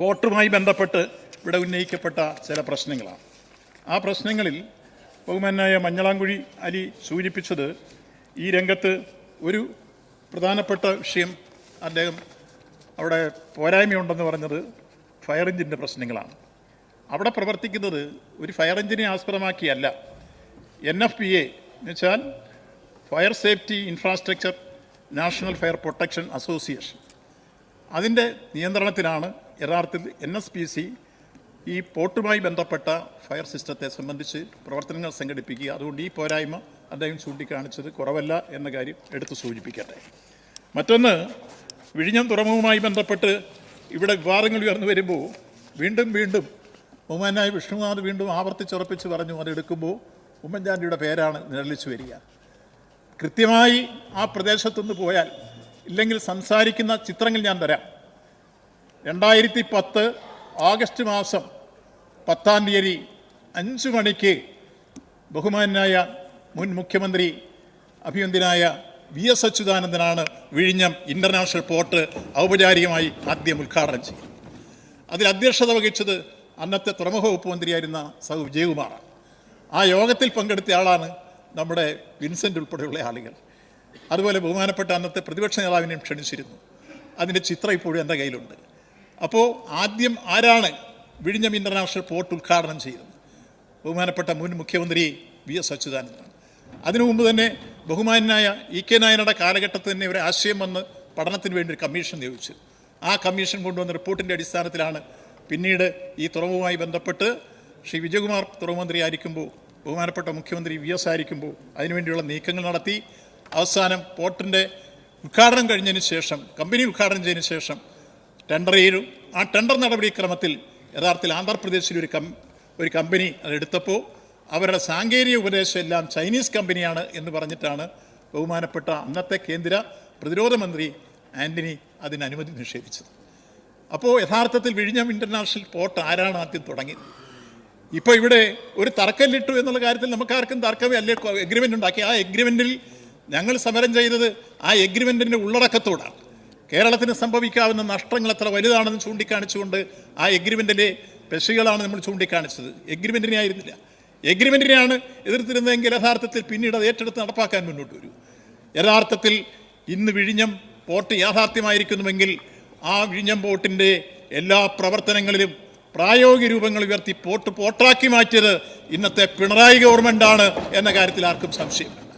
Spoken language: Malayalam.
പോർട്ടുമായി ബന്ധപ്പെട്ട് ഇവിടെ ഉന്നയിക്കപ്പെട്ട ചില പ്രശ്നങ്ങളാണ്. ആ പ്രശ്നങ്ങളിൽ ബഹുമാനായ മഞ്ഞളാങ്കുഴി അലി സൂചിപ്പിച്ചത് ഈ രംഗത്ത് ഒരു പ്രധാനപ്പെട്ട വിഷയം അദ്ദേഹം അവിടെ പോരായ്മയുണ്ടെന്ന് പറഞ്ഞത് ഫയർ എഞ്ചിന്റെ പ്രശ്നങ്ങളാണ്. അവിടെ പ്രവർത്തിക്കുന്നത് ഒരു ഫയർ എഞ്ചിനെ ആസ്പദമാക്കിയല്ല. എൻ എഫ് പി എന്ന് വെച്ചാൽ fire safety infrastructure national fire protection association. അതിന്റെ നിയന്ത്രണത്തിലാണ് യഥാർത്ഥത്തിൽ എൻ എസ് പി സി ഈ പോർട്ടുമായി ബന്ധപ്പെട്ട ഫയർ സിസ്റ്റത്തെ സംബന്ധിച്ച് പ്രവർത്തനങ്ങൾ സംഘടിപ്പിക്കുക. അതുകൊണ്ട് ഈ പോരായ്മ അദ്ദേഹം ചൂണ്ടിക്കാണിച്ചത് കുറവല്ല എന്ന കാര്യം എടുത്തു സൂചിപ്പിക്കട്ടെ. മറ്റൊന്ന് വിഴിഞ്ഞം തുറമുഖവുമായി ബന്ധപ്പെട്ട് ഇവിടെ വിവാദങ്ങൾ ഉയർന്നു വരുമ്പോൾ വീണ്ടും വീണ്ടും ബഹുമാനായ വിഷ്ണുനാഥ് വീണ്ടും ആവർത്തിച്ചുറപ്പിച്ച് പറഞ്ഞു അതെടുക്കുമ്പോൾ ഉമ്മൻചാണ്ടിയുടെ പേരാണ് നിഴലിച്ചു വരിക. കൃത്യമായി ആ പ്രദേശത്തുനിന്ന് പോയാൽ ഇല്ലെങ്കിൽ സംസാരിക്കുന്ന ചിത്രങ്ങൾ ഞാൻ തരാം. രണ്ടായിരത്തി പത്ത് ഓഗസ്റ്റ് മാസം പത്താം തീയതി അഞ്ച് മണിക്ക് ബഹുമാനായ മുൻ മുഖ്യമന്ത്രി അഭിനന്ദനായ വി എസ് അച്യുതാനന്ദനാണ് വിഴിഞ്ഞം ഇന്റർനാഷണൽ പോർട്ട് ഔപചാരികമായി ആദ്യം ഉദ്ഘാടനം ചെയ്തത്. അതിൽ അധ്യക്ഷത വഹിച്ചത് അന്നത്തെ തുറമുഖ വകുപ്പ് മന്ത്രിയായിരുന്ന സൗ. വിജയകുമാറാണ്. ആ യോഗത്തിൽ പങ്കെടുത്ത ആളാണ് നമ്മുടെ വിൻസെന്റ് ഉൾപ്പെടെയുള്ള ആളുകൾ. അതുപോലെ ബഹുമാനപ്പെട്ട അന്നത്തെ പ്രതിപക്ഷ നേതാവിനെയും ക്ഷണിച്ചിരുന്നു. അതിന്റെ ചിത്രം ഇപ്പോഴും എന്റെ കയ്യിലുണ്ട്. അപ്പോൾ ആദ്യം ആരാണ് വിഴിഞ്ഞം ഇന്റർനാഷണൽ പോർട്ട് ഉദ്ഘാടനം ചെയ്തത് ബഹുമാനപ്പെട്ട മുൻ മുഖ്യമന്ത്രി വി എസ് അച്യുതാനന്ദനാണ്. അതിനു മുമ്പ് തന്നെ ബഹുമാനായ ഇ കെ നായരുടെ കാലഘട്ടത്തിൽ തന്നെ ഒരു ആശയം വന്ന് പഠനത്തിന് വേണ്ടി ഒരു കമ്മീഷൻ നിയോഗിച്ചു. ആ കമ്മീഷൻ കൊണ്ടുവന്ന റിപ്പോർട്ടിന്റെ അടിസ്ഥാനത്തിലാണ് പിന്നീട് ഈ തുറവുമായി ബന്ധപ്പെട്ട് ശ്രീ വിജയകുമാർ തുറവുമന്ത്രി ആയിരിക്കുമ്പോൾ ബഹുമാനപ്പെട്ട മുഖ്യമന്ത്രി വി എസ് ആയിരിക്കുമ്പോൾ അതിനുവേണ്ടിയുള്ള നീക്കങ്ങൾ നടത്തി. അവസാനം പോർട്ടിന്റെ ഉദ്ഘാടനം കഴിഞ്ഞതിന് ശേഷം കമ്പനി ഉദ്ഘാടനം ചെയ്തതിന് ശേഷം ടെൻഡർ ചെയ്തു ആ ടെൻഡർ നടപടിക്രമത്തിൽ യഥാർത്ഥത്തിൽ ആന്ധ്രാപ്രദേശിൽ ഒരു കം ഒരു കമ്പനി അതെടുത്തപ്പോൾ അവരുടെ സാങ്കേതിക ഉപദേശം എല്ലാം ചൈനീസ് കമ്പനിയാണ് എന്ന് പറഞ്ഞിട്ടാണ് ബഹുമാനപ്പെട്ട അന്നത്തെ കേന്ദ്ര പ്രതിരോധ മന്ത്രി ആന്റണി അതിന് അനുമതി നിഷേധിച്ചത്. അപ്പോൾ യഥാർത്ഥത്തിൽ വിഴിഞ്ഞം ഇന്റർനാഷണൽ പോർട്ട് ആരാണ് ആദ്യം തുടങ്ങിയത്? ഇപ്പോൾ ഇവിടെ ഒരു തർക്കല്ലിട്ടു എന്നുള്ള കാര്യത്തിൽ നമുക്കാർക്കും തർക്കമേ അല്ലേ? എഗ്രിമെന്റ് ഉണ്ടാക്കി. ആ എഗ്രിമെന്റിൽ ഞങ്ങൾ സമരം ചെയ്തത് ആ എഗ്രിമെന്റിന്റെ ഉള്ളടക്കത്തോടാണ്. കേരളത്തിന് സംഭവിക്കാവുന്ന നഷ്ടങ്ങൾ എത്ര വലുതാണെന്ന് ചൂണ്ടിക്കാണിച്ചുകൊണ്ട് ആ എഗ്രിമെന്റിലെ പെശുകളാണ് നമ്മൾ ചൂണ്ടിക്കാണിച്ചത്. എഗ്രിമെന്റിനെ ആയിരുന്നില്ല. എഗ്രിമെന്റിനെയാണ് എതിർത്തിരുന്നതെങ്കിൽ യഥാർത്ഥത്തിൽ പിന്നീട് അത് ഏറ്റെടുത്ത് നടപ്പാക്കാൻ മുന്നോട്ട് വരൂ. യഥാർത്ഥത്തിൽ ഇന്ന് വിഴിഞ്ഞം പോർട്ട് യാഥാർത്ഥ്യമായിരിക്കുന്നുവെങ്കിൽ ആ വിഴിഞ്ഞം പോർട്ടിന്റെ എല്ലാ പ്രവർത്തനങ്ങളിലും പ്രായോഗിക രൂപങ്ങൾ ഉയർത്തി പോർട്ട് പോർട്ടാക്കി മാറ്റിയത് ഇന്നത്തെ പിണറായി ഗവൺമെന്റാണ് എന്ന കാര്യത്തിൽ ആർക്കും സംശയം